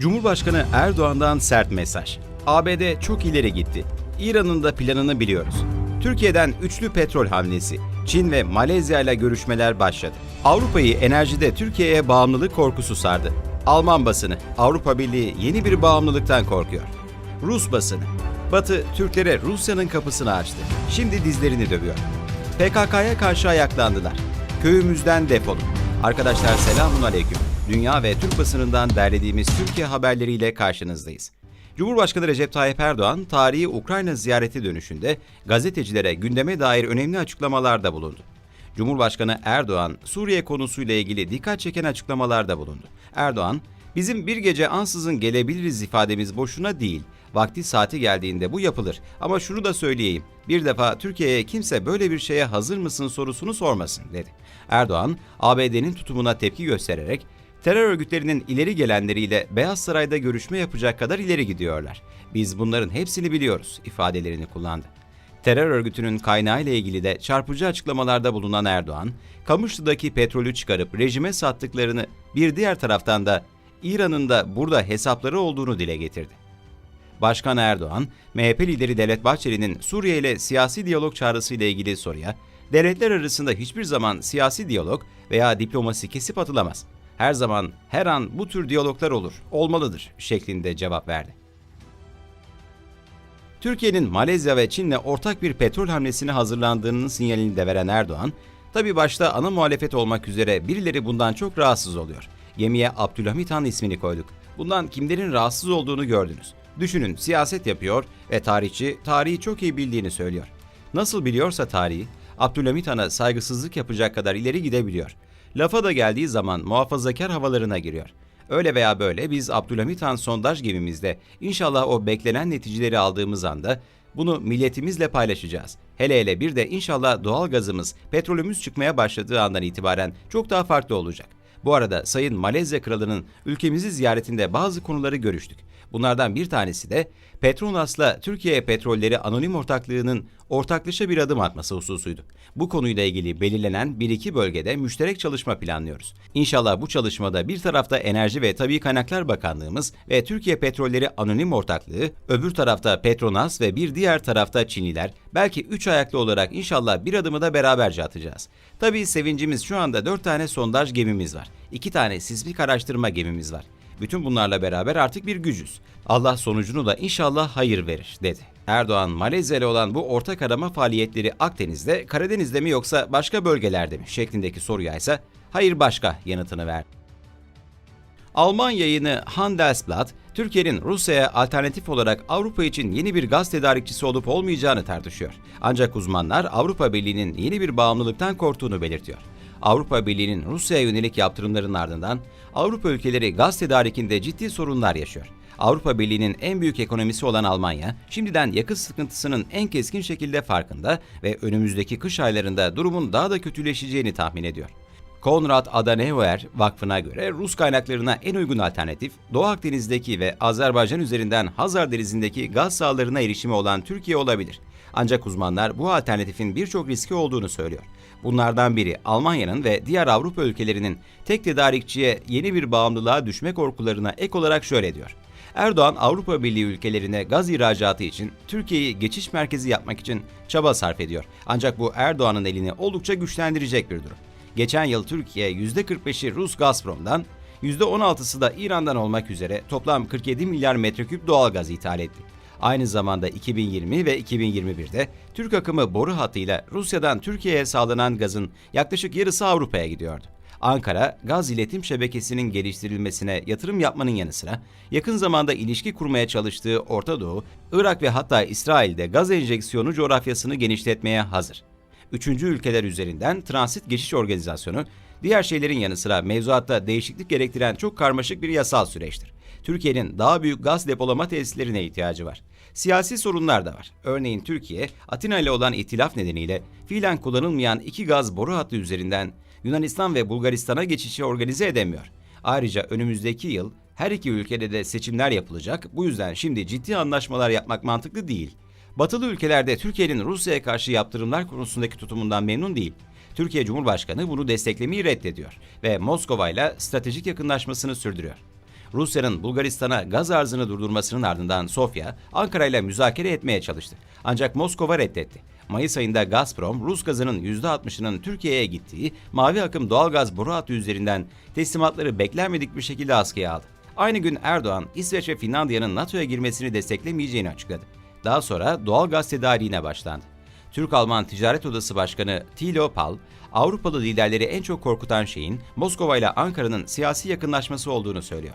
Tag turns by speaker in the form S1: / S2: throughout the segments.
S1: Cumhurbaşkanı Erdoğan'dan sert mesaj. ABD çok ileri gitti. İran'ın da planını biliyoruz. Türkiye'den üçlü petrol hamlesi. Çin ve Malezya ile görüşmeler başladı. Avrupa'yı enerjide Türkiye'ye bağımlılık korkusu sardı. Alman basını, Avrupa Birliği yeni bir bağımlılıktan korkuyor. Rus basını, Batı Türklere Rusya'nın kapısını açtı. Şimdi dizlerini dövüyor. PKK'ya karşı ayaklandılar. Köyümüzden defolun. Arkadaşlar selamun aleyküm. Dünya ve Türk basınından derlediğimiz Türkiye haberleriyle karşınızdayız. Cumhurbaşkanı Recep Tayyip Erdoğan tarihi Ukrayna ziyareti dönüşünde gazetecilere gündeme dair önemli açıklamalarda bulundu. Cumhurbaşkanı Erdoğan Suriye konusuyla ilgili dikkat çeken açıklamalarda bulundu. Erdoğan, bizim bir gece ansızın gelebiliriz ifademiz boşuna değil. Vakti saati geldiğinde bu yapılır. Ama şunu da söyleyeyim. Bir defa Türkiye'ye kimse böyle bir şeye hazır mısın sorusunu sormasın dedi. Erdoğan, ABD'nin tutumuna tepki göstererek terör örgütlerinin ileri gelenleriyle Beyaz Saray'da görüşme yapacak kadar ileri gidiyorlar. Biz bunların hepsini biliyoruz ifadelerini kullandı. Terör örgütünün kaynağı ile ilgili de çarpıcı açıklamalarda bulunan Erdoğan, Kamışlı'daki petrolü çıkarıp rejime sattıklarını bir diğer taraftan da İran'ın da burada hesapları olduğunu dile getirdi. Başkan Erdoğan, MHP lideri Devlet Bahçeli'nin Suriye ile siyasi diyalog çağrısıyla ilgili soruya, devletler arasında hiçbir zaman siyasi diyalog veya diplomasi kesip atılamaz. Her zaman, her an bu tür diyaloglar olur, olmalıdır şeklinde cevap verdi. Türkiye'nin Malezya ve Çin'le ortak bir petrol hamlesine hazırlandığının sinyalini de veren Erdoğan, tabi başta ana muhalefet olmak üzere birileri bundan çok rahatsız oluyor. Gemiye Abdülhamit Han ismini koyduk. Bundan kimlerin rahatsız olduğunu gördünüz. Düşünün siyaset yapıyor ve tarihçi tarihi çok iyi bildiğini söylüyor. Nasıl biliyorsa tarihi, Abdülhamit Han'a saygısızlık yapacak kadar ileri gidebiliyor. Lafa da geldiği zaman muhafazakar havalarına giriyor. Öyle veya böyle biz Abdülhamit Han sondaj gemimizde inşallah o beklenen neticeleri aldığımız anda bunu milletimizle paylaşacağız. Hele hele bir de inşallah doğal gazımız, petrolümüz çıkmaya başladığı andan itibaren çok daha farklı olacak. Bu arada Sayın Malezya Kralı'nın ülkemizi ziyaretinde bazı konuları görüştük. Bunlardan bir tanesi de Petronas'la Türkiye Petrolleri Anonim Ortaklığı'nın ortaklaşa bir adım atması hususuydu. Bu konuyla ilgili belirlenen bir iki bölgede müşterek çalışma planlıyoruz. İnşallah bu çalışmada bir tarafta Enerji ve Tabii Kaynaklar Bakanlığımız ve Türkiye Petrolleri Anonim Ortaklığı, öbür tarafta Petronas ve bir diğer tarafta Çinliler, belki üç ayaklı olarak inşallah bir adımı da beraberce atacağız. Tabii sevincimiz şu anda dört tane sondaj gemimiz var. iki tane sismik araştırma gemimiz var. Bütün bunlarla beraber artık bir gücüz. Allah sonucunu da inşallah hayır verir dedi. Erdoğan Malezya ile olan bu ortak arama faaliyetleri Akdeniz'de, Karadeniz'de mi yoksa başka bölgelerde mi şeklindeki soruya ise hayır başka yanıtını verdi. Alman yayını Handelsblatt, Türkiye'nin Rusya'ya alternatif olarak Avrupa için yeni bir gaz tedarikçisi olup olmayacağını tartışıyor. Ancak uzmanlar Avrupa Birliği'nin yeni bir bağımlılıktan korktuğunu belirtiyor. Avrupa Birliği'nin Rusya'ya yönelik yaptırımların ardından Avrupa ülkeleri gaz tedarikinde ciddi sorunlar yaşıyor. Avrupa Birliği'nin en büyük ekonomisi olan Almanya, şimdiden yakıt sıkıntısının en keskin şekilde farkında ve önümüzdeki kış aylarında durumun daha da kötüleşeceğini tahmin ediyor. Konrad Adenauer Vakfı'na göre Rus kaynaklarına en uygun alternatif, Doğu Akdeniz'deki ve Azerbaycan üzerinden Hazar Denizi'ndeki gaz sahalarına erişimi olan Türkiye olabilir. Ancak uzmanlar bu alternatifin birçok riski olduğunu söylüyor. Bunlardan biri Almanya'nın ve diğer Avrupa ülkelerinin tek tedarikçiye yeni bir bağımlılığa düşme korkularına ek olarak şöyle diyor. Erdoğan Avrupa Birliği ülkelerine gaz ihracatı için Türkiye'yi geçiş merkezi yapmak için çaba sarf ediyor. Ancak bu Erdoğan'ın elini oldukça güçlendirecek bir durum. Geçen yıl Türkiye %45'i Rus Gazprom'dan, %16'sı da İran'dan olmak üzere toplam 47 milyar metreküp doğal gaz ithal etti. Aynı zamanda 2020 ve 2021'de Türk akımı boru hattıyla Rusya'dan Türkiye'ye sağlanan gazın yaklaşık yarısı Avrupa'ya gidiyordu. Ankara, gaz iletim şebekesinin geliştirilmesine yatırım yapmanın yanı sıra yakın zamanda ilişki kurmaya çalıştığı Orta Doğu, Irak ve hatta İsrail'de gaz enjeksiyonu coğrafyasını genişletmeye hazır. Üçüncü ülkeler üzerinden transit geçiş organizasyonu, diğer şeylerin yanı sıra mevzuatta değişiklik gerektiren çok karmaşık bir yasal süreçtir. Türkiye'nin daha büyük gaz depolama tesislerine ihtiyacı var. Siyasi sorunlar da var. Örneğin Türkiye, Atina ile olan itilaf nedeniyle fiilen kullanılmayan iki gaz boru hattı üzerinden Yunanistan ve Bulgaristan'a geçişi organize edemiyor. Ayrıca önümüzdeki yıl her iki ülkede de seçimler yapılacak. Bu yüzden şimdi ciddi anlaşmalar yapmak mantıklı değil. Batılı ülkelerde Türkiye'nin Rusya'ya karşı yaptırımlar konusundaki tutumundan memnun değil. Türkiye Cumhurbaşkanı bunu desteklemeyi reddediyor ve Moskova ile stratejik yakınlaşmasını sürdürüyor. Rusya'nın Bulgaristan'a gaz arzını durdurmasının ardından Sofya, Ankara ile müzakere etmeye çalıştı. Ancak Moskova reddetti. Mayıs ayında Gazprom, Rus gazının %60'ının Türkiye'ye gittiği mavi akım doğalgaz boru hattı üzerinden teslimatları beklenmedik bir şekilde askıya aldı. Aynı gün Erdoğan, İsveç ve Finlandiya'nın NATO'ya girmesini desteklemeyeceğini açıkladı. Daha sonra doğal gaz tedariğine başlandı. Türk-Alman Ticaret Odası Başkanı Thilo Pal, Avrupalı liderleri en çok korkutan şeyin Moskova ile Ankara'nın siyasi yakınlaşması olduğunu söylüyor.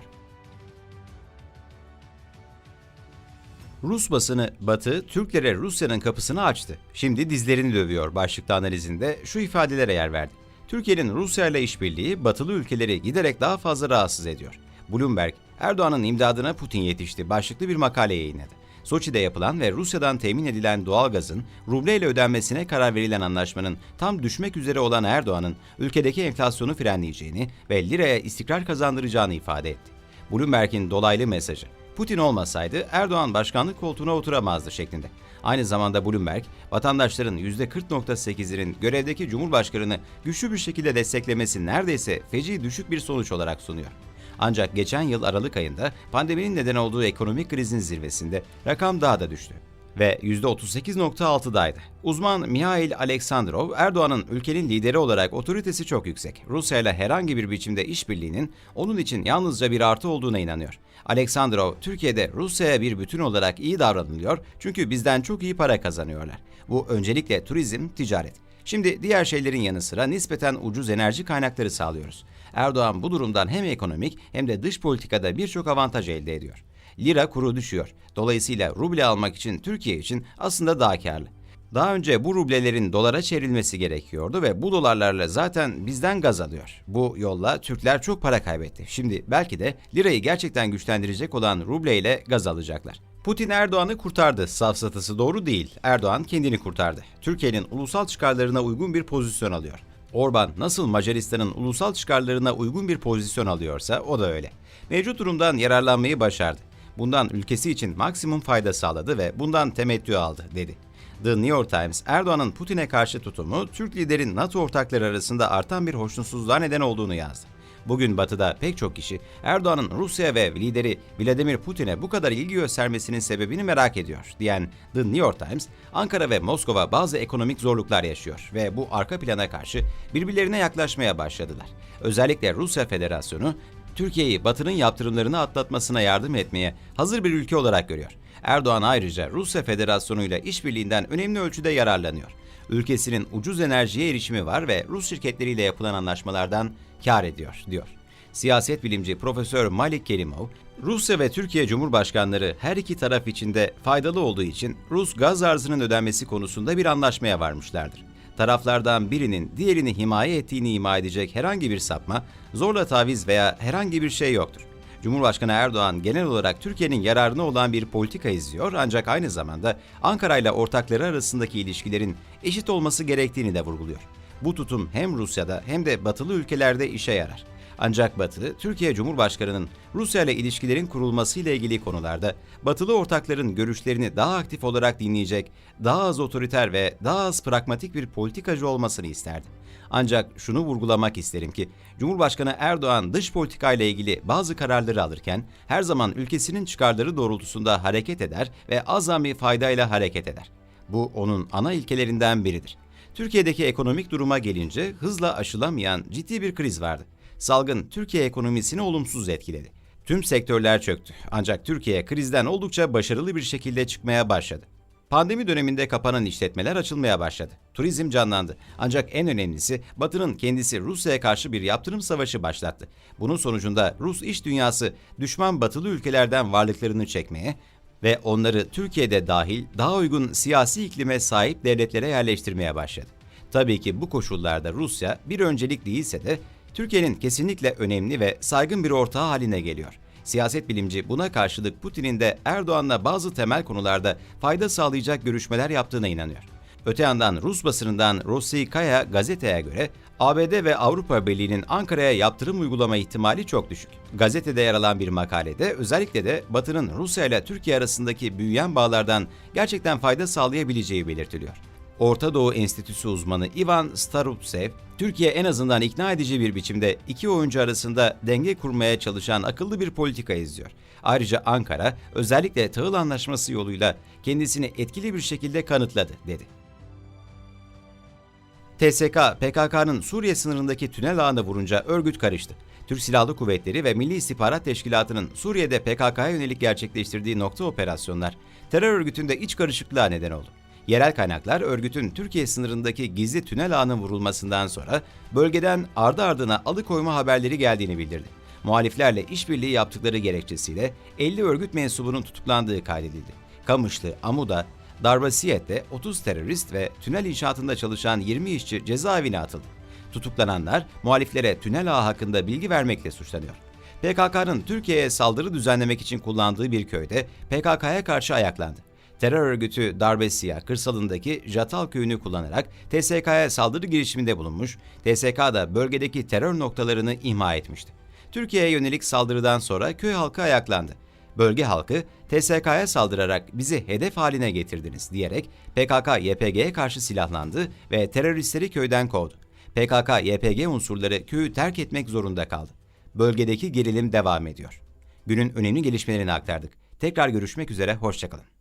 S1: Rus basını Batı, Türklere Rusya'nın kapısını açtı. Şimdi dizlerini dövüyor başlıklı analizinde şu ifadelere yer verdi. Türkiye'nin Rusya ile işbirliği batılı ülkeleri giderek daha fazla rahatsız ediyor. Bloomberg, Erdoğan'ın imdadına Putin yetişti başlıklı bir makale yayınladı. Soçi'de yapılan ve Rusya'dan temin edilen doğalgazın rubleyle ödenmesine karar verilen anlaşmanın tam düşmek üzere olan Erdoğan'ın ülkedeki enflasyonu frenleyeceğini ve liraya istikrar kazandıracağını ifade etti. Bloomberg'in dolaylı mesajı. Putin olmasaydı Erdoğan başkanlık koltuğuna oturamazdı şeklinde. Aynı zamanda Bloomberg, vatandaşların %40.8'inin görevdeki Cumhurbaşkanı'nı güçlü bir şekilde desteklemesi neredeyse feci düşük bir sonuç olarak sunuyor. Ancak geçen yıl Aralık ayında pandeminin neden olduğu ekonomik krizin zirvesinde rakam daha da düştü ve %38.6'daydı. Uzman Mihail Aleksandrov, Erdoğan'ın ülkenin lideri olarak otoritesi çok yüksek. Rusya ile herhangi bir biçimde işbirliğinin onun için yalnızca bir artı olduğuna inanıyor. Aleksandrov, Türkiye'de Rusya'ya bir bütün olarak iyi davranılıyor çünkü bizden çok iyi para kazanıyorlar. Bu öncelikle turizm, ticaret. Şimdi diğer şeylerin yanı sıra nispeten ucuz enerji kaynakları sağlıyoruz. Erdoğan bu durumdan hem ekonomik hem de dış politikada birçok avantaj elde ediyor. Lira kuru düşüyor. Dolayısıyla ruble almak için Türkiye için aslında daha karlı. Daha önce bu rublelerin dolara çevrilmesi gerekiyordu ve bu dolarlarla zaten bizden gaz alıyor. Bu yolla Türkler çok para kaybetti. Şimdi belki de lirayı gerçekten güçlendirecek olan ruble ile gaz alacaklar. Putin Erdoğan'ı kurtardı. Safsatası doğru değil. Erdoğan kendini kurtardı. Türkiye'nin ulusal çıkarlarına uygun bir pozisyon alıyor. Orban nasıl Macaristan'ın ulusal çıkarlarına uygun bir pozisyon alıyorsa o da öyle. Mevcut durumdan yararlanmayı başardı. Bundan ülkesi için maksimum fayda sağladı ve bundan temettü aldı dedi. The New York Times, Erdoğan'ın Putin'e karşı tutumu Türk liderin NATO ortakları arasında artan bir hoşnutsuzluğa neden olduğunu yazdı. Bugün Batı'da pek çok kişi Erdoğan'ın Rusya ve lideri Vladimir Putin'e bu kadar ilgi göstermesinin sebebini merak ediyor diyen The New York Times, Ankara ve Moskova bazı ekonomik zorluklar yaşıyor ve bu arka plana karşı birbirlerine yaklaşmaya başladılar. Özellikle Rusya Federasyonu Türkiye'yi Batı'nın yaptırımlarını atlatmasına yardım etmeye hazır bir ülke olarak görüyor. Erdoğan ayrıca Rusya Federasyonu ile işbirliğinden önemli ölçüde yararlanıyor. Ülkesinin ucuz enerjiye erişimi var ve Rus şirketleriyle yapılan anlaşmalardan kar ediyor, diyor. Siyaset bilimci Profesör Malik Kerimov, Rusya ve Türkiye Cumhurbaşkanları her iki taraf için de faydalı olduğu için Rus gaz arzının ödenmesi konusunda bir anlaşmaya varmışlardır. Taraflardan birinin diğerini himaye ettiğini ima edecek herhangi bir sapma, zorla taviz veya herhangi bir şey yoktur. Cumhurbaşkanı Erdoğan genel olarak Türkiye'nin yararına olan bir politika izliyor ancak aynı zamanda Ankara ile ortakları arasındaki ilişkilerin eşit olması gerektiğini de vurguluyor. Bu tutum hem Rusya'da hem de batılı ülkelerde işe yarar. Ancak Batı, Türkiye Cumhurbaşkanı'nın Rusya ile ilişkilerin kurulması ile ilgili konularda batılı ortakların görüşlerini daha aktif olarak dinleyecek, daha az otoriter ve daha az pragmatik bir politikacı olmasını isterdi. Ancak şunu vurgulamak isterim ki Cumhurbaşkanı Erdoğan dış politika ile ilgili bazı kararları alırken her zaman ülkesinin çıkarları doğrultusunda hareket eder ve azami faydayla hareket eder. Bu onun ana ilkelerinden biridir. Türkiye'deki ekonomik duruma gelince hızla aşılamayan ciddi bir kriz vardı. Salgın Türkiye ekonomisini olumsuz etkiledi. Tüm sektörler çöktü. Ancak Türkiye krizden oldukça başarılı bir şekilde çıkmaya başladı. Pandemi döneminde kapanan işletmeler açılmaya başladı. Turizm canlandı. Ancak en önemlisi Batı'nın kendisi Rusya'ya karşı bir yaptırım savaşı başlattı. Bunun sonucunda Rus iş dünyası düşman batılı ülkelerden varlıklarını çekmeye ve onları Türkiye'de dahil daha uygun siyasi iklime sahip devletlere yerleştirmeye başladı. Tabii ki bu koşullarda Rusya bir öncelik değilse de Türkiye'nin kesinlikle önemli ve saygın bir ortağı haline geliyor. Siyaset bilimci buna karşılık Putin'in de Erdoğan'la bazı temel konularda fayda sağlayacak görüşmeler yaptığına inanıyor. Öte yandan Rus basınından Rossiyskaya gazeteye göre ABD ve Avrupa Birliği'nin Ankara'ya yaptırım uygulama ihtimali çok düşük. Gazetede yer alan bir makalede özellikle de Batı'nın Rusya ile Türkiye arasındaki büyüyen bağlardan gerçekten fayda sağlayabileceği belirtiliyor. Orta Doğu Enstitüsü uzmanı Ivan Starutsev, Türkiye en azından ikna edici bir biçimde iki oyuncu arasında denge kurmaya çalışan akıllı bir politika izliyor. Ayrıca Ankara özellikle tahıl anlaşması yoluyla kendisini etkili bir şekilde kanıtladı, dedi. TSK, PKK'nın Suriye sınırındaki tünel ağına vurunca örgüt karıştı. Türk Silahlı Kuvvetleri ve Milli İstihbarat Teşkilatı'nın Suriye'de PKK'ya yönelik gerçekleştirdiği nokta operasyonlar terör örgütünde iç karışıklığa neden oldu. Yerel kaynaklar örgütün Türkiye sınırındaki gizli tünel ağının vurulmasından sonra bölgeden ardı ardına alıkoyma haberleri geldiğini bildirdi. Muhaliflerle işbirliği yaptıkları gerekçesiyle 50 örgüt mensubunun tutuklandığı kaydedildi. Kamışlı, Amuda, Darbasiyet'te 30 terörist ve tünel inşaatında çalışan 20 işçi cezaevine atıldı. Tutuklananlar muhaliflere tünel ağı hakkında bilgi vermekle suçlanıyor. PKK'nın Türkiye'ye saldırı düzenlemek için kullandığı bir köyde PKK'ya karşı ayaklandı. Terör örgütü Darbesiya kırsalındaki Jatal köyünü kullanarak TSK'ya saldırı girişiminde bulunmuş, TSK da bölgedeki terör noktalarını imha etmişti. Türkiye'ye yönelik saldırıdan sonra köy halkı ayaklandı. Bölge halkı TSK'ya saldırarak bizi hedef haline getirdiniz diyerek PKK-YPG'ye karşı silahlandı ve teröristleri köyden kovdu. PKK-YPG unsurları köyü terk etmek zorunda kaldı. Bölgedeki gerilim devam ediyor. Günün önemli gelişmelerini aktardık. Tekrar görüşmek üzere, hoşçakalın.